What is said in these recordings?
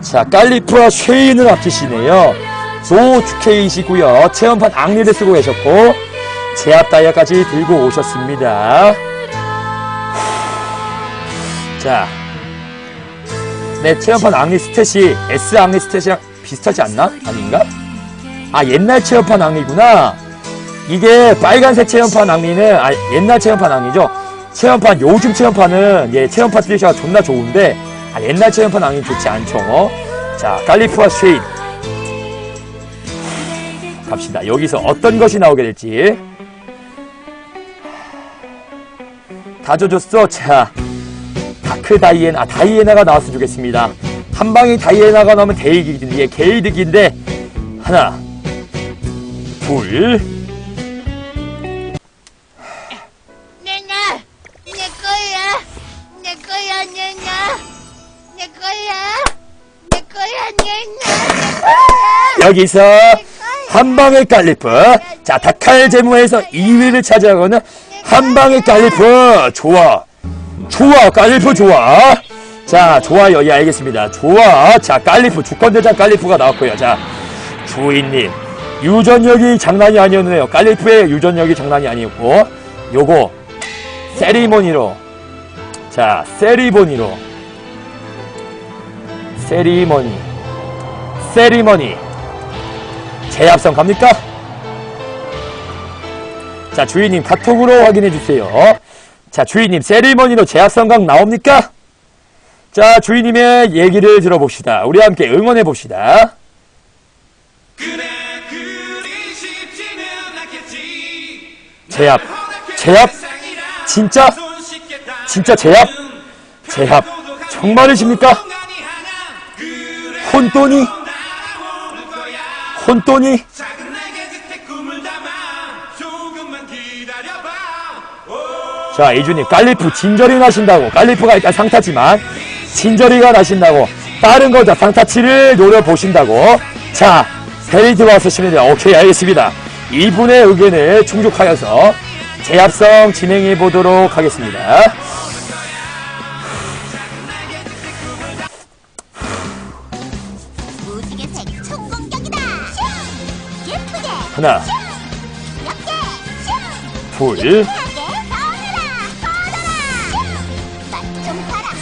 자, 깔리프와 쉐인을 아끼시네요. 노 주케이시고요. 체험판 앙리를 쓰고 계셨고 제압 다이아까지 들고 오셨습니다. 자, 네, 체험판 앙리 스탯이 S 앙리 스탯이랑 비슷하지 않나? 아닌가? 아, 옛날 체험판 앙리구나. 이게 빨간색 체험판 앙리는 아, 옛날 체험판 앙리죠. 체험판 요즘 체험판은 예, 체험판 스탯이 존나 좋은데 아, 옛날 체험판 앙리는 좋지 않죠. 자, 깔리프와 쉐인 갑시다. 여기서 어떤 것이 나오게 될지. 다 줘줬어. 자, 다크 다이애나, 아, 다이애나가 나왔으면 좋겠습니다. 한 방에 다이애나가 나오면 대이득인데, 개이득인데, 하나, 둘, 여기서 한 방에 깔리프. 자, 다칼 제무에서 2위를 차지하고는 한 방에 깔리프. 좋아. 좋아, 깔리프 좋아. 자, 좋아요. 예, 알겠습니다. 좋아. 자, 깔리프. 주권대장 깔리프가 나왔고요. 자, 주인님. 유전력이 장난이 아니었네요. 깔리프의 유전력이 장난이 아니었고, 요거, 세리머니로. 자, 세리머니로. 세리머니. 세리머니. 제압선 갑니까? 자, 주인님 카톡으로 확인해 주세요. 자, 주인님 세리머니로 제압선각 나옵니까? 자, 주인님의 얘기를 들어봅시다. 우리 함께 응원해 봅시다. 그래 그리 쉽지는 않겠지 제압, 제압, 진짜, 진짜 제압, 제압, 정말이십니까? 혼돈이, 혼돈이, 자, 이준님, 깔리프 진저리 나신다고. 깔리프가 일단 상타지만, 진저리가 나신다고. 다른 거다 상타치를 노려보신다고. 자, 페이드와 쓰시면 돼요. 오케이, 알겠습니다. 이분의 의견을 충족하여서 제압성 진행해 보도록 하겠습니다. 하나, 둘,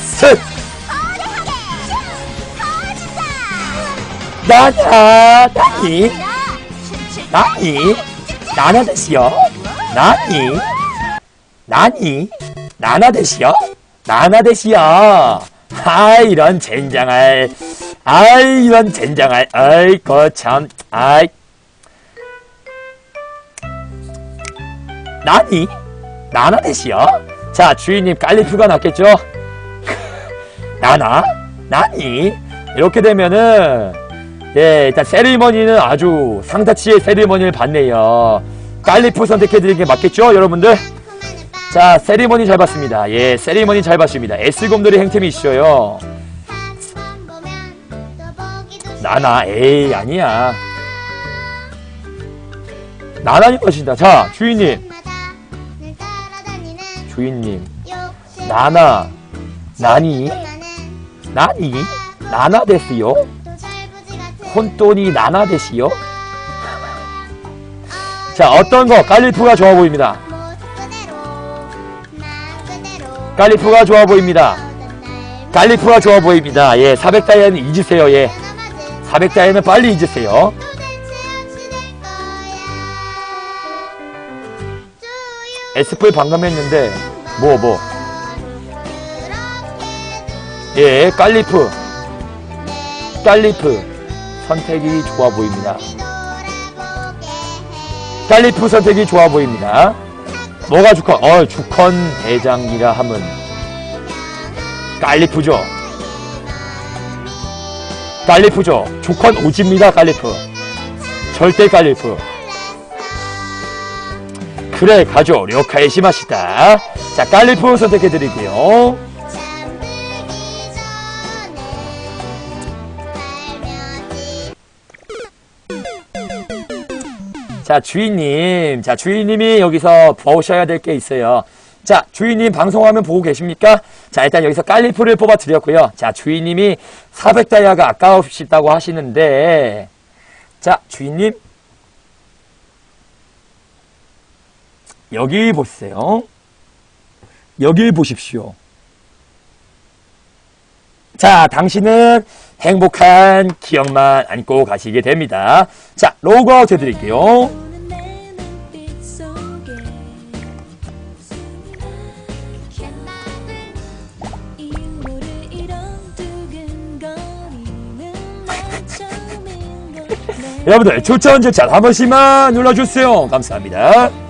셋! 나나, 나니? 나니? 나나 되시요? 나니? 나니? 나나 되시요? 나나 되시요? 아이, 이런 젠장할. 아이, 이런 젠장할. 아이, 거참. 아이. 나니? 나나 되시요? 자, 주인님 깔리프가 낫겠죠? 나나? 나니? 이렇게 되면은, 예, 일단 세리머니는 아주 상타치의 세리머니를 받네요. 깔리프 선택해드리는 게 맞겠죠, 여러분들? 자, 세리머니 잘 봤습니다. 예, 세리머니 잘 봤습니다. S곰돌이 행템이 있어요. 나나, 에이, 아니야. 나나님 것이다. 자, 주인님, 주인님. 나나, 나니, 나니, 나나 데스요? 혼돈이 나나 데시요? 자, 어떤 거? 깔리프가 좋아 보입니다. 깔리프가 좋아 보입니다. 깔리프가 좋아 보입니다. 예, 400다이아는 잊으세요. 예, 400다이아는 빨리 잊으세요. 에스플 방금 했는데, 뭐, 뭐. 예, 깔리프. 깔리프. 선택이 좋아 보입니다. 깔리프 선택이 좋아 보입니다. 뭐가 주컨? 어, 주컨 대장이라 함은 깔리프죠. 깔리프죠. 주컨 오지입니다. 깔리프. 절대 깔리프. 그래 가죠. 료카의 시마시다. 자, 깔리프 선택해 드릴게요. 자, 주인님. 자, 주인님이 여기서 보셔야 될 게 있어요. 자, 주인님 방송화면 보고 계십니까? 자, 일단 여기서 깔리프를 뽑아 드렸고요. 자, 주인님이 400다이아가 아까우시다고 하시는데, 자, 주인님. 여기 보세요. 여기 보십시오. 자, 당신은 행복한 기억만 안고 가시게 됩니다. 자, 로그아웃 해드릴게요. 여러분들, 추천, 추천 한 번씩만 눌러주세요. 감사합니다.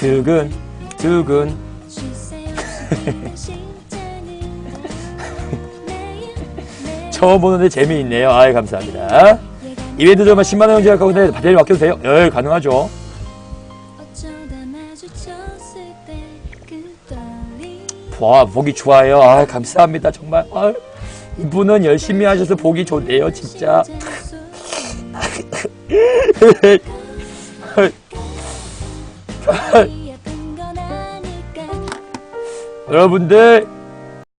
매일 매일 처음 보는데 재미있네요. 아이, 감사합니다. 이벤트 좀만 10만원 정도 할까 근데 배터리 맡겨도 돼요? 예, 가능하죠. 와, 보기 좋아요. 아, 감사합니다. 정말. 아, 이분은 열심히 하셔서 보기 좋네요, 진짜. 아닐까? 여러분들,